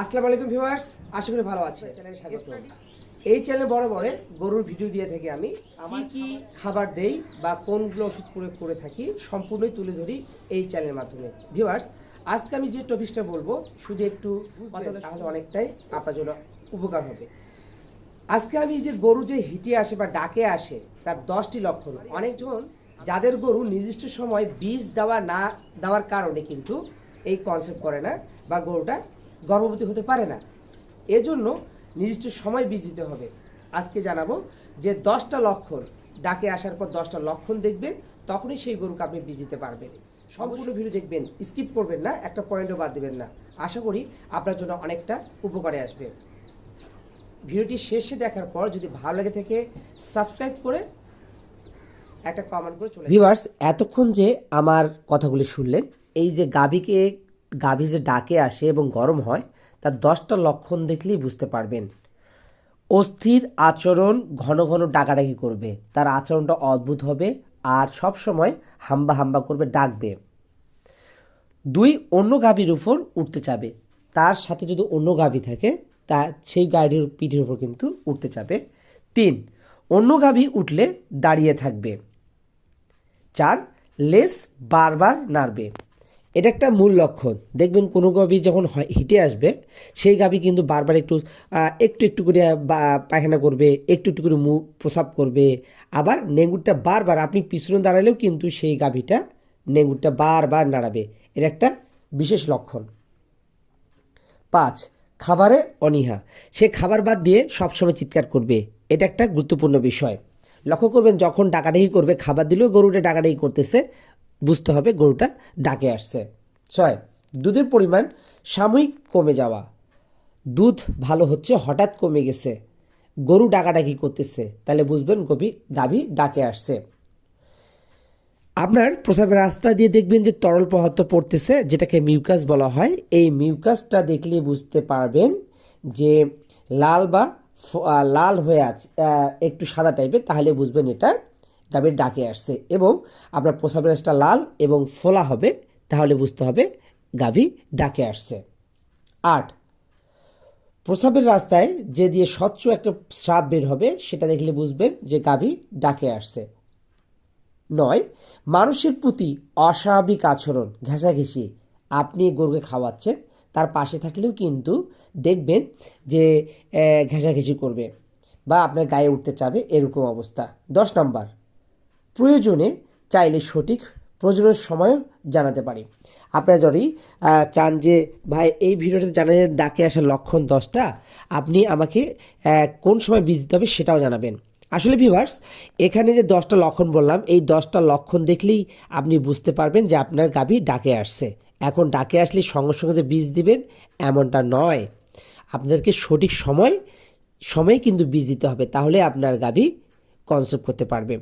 আসসালামু আলাইকুম ভিউয়ার্স আশা করি ভালো আছে চ্যানেলে স্বাগত এই চ্যানেলে বড় বড় গরুর ভিডিও দিয়ে থাকি আমি। আমার কি খাবার দেই বা কোনগুলো ওষুধ প্রয়োগ করে থাকি সম্পূর্ণই তুলে ধরি এই চ্যানেলের মাধ্যমে। ভিউয়ার্স আজকে আমি যে টপিকসটা বলব শুধু একটু তাহলে অনেকটাই আপনার জন্য উপকার হবে। আজকে আমি যে গরু যে হিটে আসে বা ডাকে আসে তার দশটি লক্ষণ। অনেকজন যাদের গরু নির্দিষ্ট সময় বীজ দেওয়া না দেওয়ার কারণে কিন্তু এই কনসেপ্ট করে না বা গরুটা গর্ভবতী হতে পারে না। এজন্য নির্দিষ্ট সময় বীজ দিতে হবে। আজকে জানাব যে দশটা লক্ষণ ডাকে আসার পর দশটা লক্ষণ দেখবেন তখনই সেই গরুকে আপনি বীজ দিতে পারবেন। সম্পূর্ণ ভিডিও দেখবেন স্কিপ করবেন না একটা পয়েন্টও বাদ দেবেন না। আশা করি আপনার জন্য অনেকটা উপকারে আসবে। ভিডিওটি শেষে দেখার পর যদি ভালো লাগে থেকে সাবস্ক্রাইব করে একটা কমেন্ট করে চলে ভিউয়ার্স এতক্ষণ যে আমার কথাগুলি শুনলেন এই যে গাভীকে গাভী যে ডাকে আসে এবং গরম হয়, তার দশটা লক্ষণ দেখলেই বুঝতে পারবেন। অস্থির আচরণ ঘন ঘন ডাকাডাকি করবে। তার আচরণটা অদ্ভুত হবে আর সব সময় হাম্বা হাম্বা করবে, ডাকবে। দুই, অন্য গাভীর উপর উঠতে চাবে। তার সাথে যদি অন্য গাভী থাকে, তা সেই গাড়ির পিঠের উপর কিন্তু উঠতে চাবে। তিন, অন্য গাভী উঠলে দাঁড়িয়ে থাকবে। চার, লেস বারবার নাড়বে। এটা একটা মূল লক্ষণ। দেখবেন কোনো গাভী যখন হিটে আসবে, সেই গাভী কিন্তু বারবার একটু একটু একটু করে পায়খানা করবে, একটু একটু করে মুখ প্রসাব করবে। আবার নেঙ্গুরটা বারবার, আপনি পিছনে দাঁড়ালেও কিন্তু সেই গাভীটা নেঙ্গুরটা বারবার নাড়াবে। এটা একটা বিশেষ লক্ষণ। পাঁচ, খাবারে অনীহা। সে খাবার বাদ দিয়ে সবসময় চিৎকার করবে। এটা একটা গুরুত্বপূর্ণ বিষয়। লক্ষ্য করবেন, যখন ডাকাডাকি করবে, খাবার দিলেও গরুটা ডাকাডাকি করতেছে বুঝতে হবে গরুটা ডাকে আসছে। ছয়, দুধের পরিমাণ সাময়িক কমে যাওয়া। দুধ ভালো হচ্ছে, হঠাৎ কমে গেছে। গরু ডাকাডাকি করতেছে, তাহলে বুঝবেন কবি গাভী ডাকে আসছে। আপনার প্রসাবের রাস্তা দিয়ে দেখবেন যে তরল পদার্থ পড়তেছে, যেটাকে মিউকাস বলা হয়। এই মিউকাসটা দেখলে বুঝতে পারবেন যে লাল বা লাল হয়ে আছে একটু সাদা টাইপের তাহলে বুঝবেন এটা গাভীর ডাকে আসছে এবং আপনার প্রসাবের রাস্তা লাল এবং ফোলা হবে, তাহলে বুঝতে হবে গাভী ডাকে আসছে। আট প্রসাবের রাস্তায় যে দিয়ে স্বচ্ছ একটা স্রাব বের হবে, সেটা দেখলে বুঝবেন যে গাভী ডাকে আসছে। নয়, মানুষের প্রতি অস্বাভাবিক আচরণ, ঘেঁষাঘেঁষি, আপনি গরুকে খাওয়াচ্ছেন, তার পাশে থাকলেও কিন্তু দেখবেন যে ঘেঁষাঘেঁষি করবে বা আপনার গায়ে উঠতে চাবে, এরকম অবস্থা। দশ নম্বর প্রয়োজনে চাইলে সঠিক প্রয়োজনের সময় জানাতে পারি। আপনারা যদি চান যে, ভাই, এই ভিডিওতে জানার ডাকে আসার লক্ষণ দশটা, আপনি আমাকে কোন সময় বীজ দিতে হবে সেটাও জানাবেন। আসলে ভিভার্স এখানে যে দশটা লক্ষণ বললাম, এই দশটা লক্ষণ দেখলেই আপনি বুঝতে পারবেন যে আপনার গাভী ডাকে আসছে। এখন ডাকে আসলে সঙ্গে সঙ্গে যে বীজ দিবেন, এমনটা নয়। আপনাদেরকে সঠিক সময়, সময়ে কিন্তু বীজ দিতে হবে, তাহলে আপনার গাভী কনসেপ্ট করতে পারবে।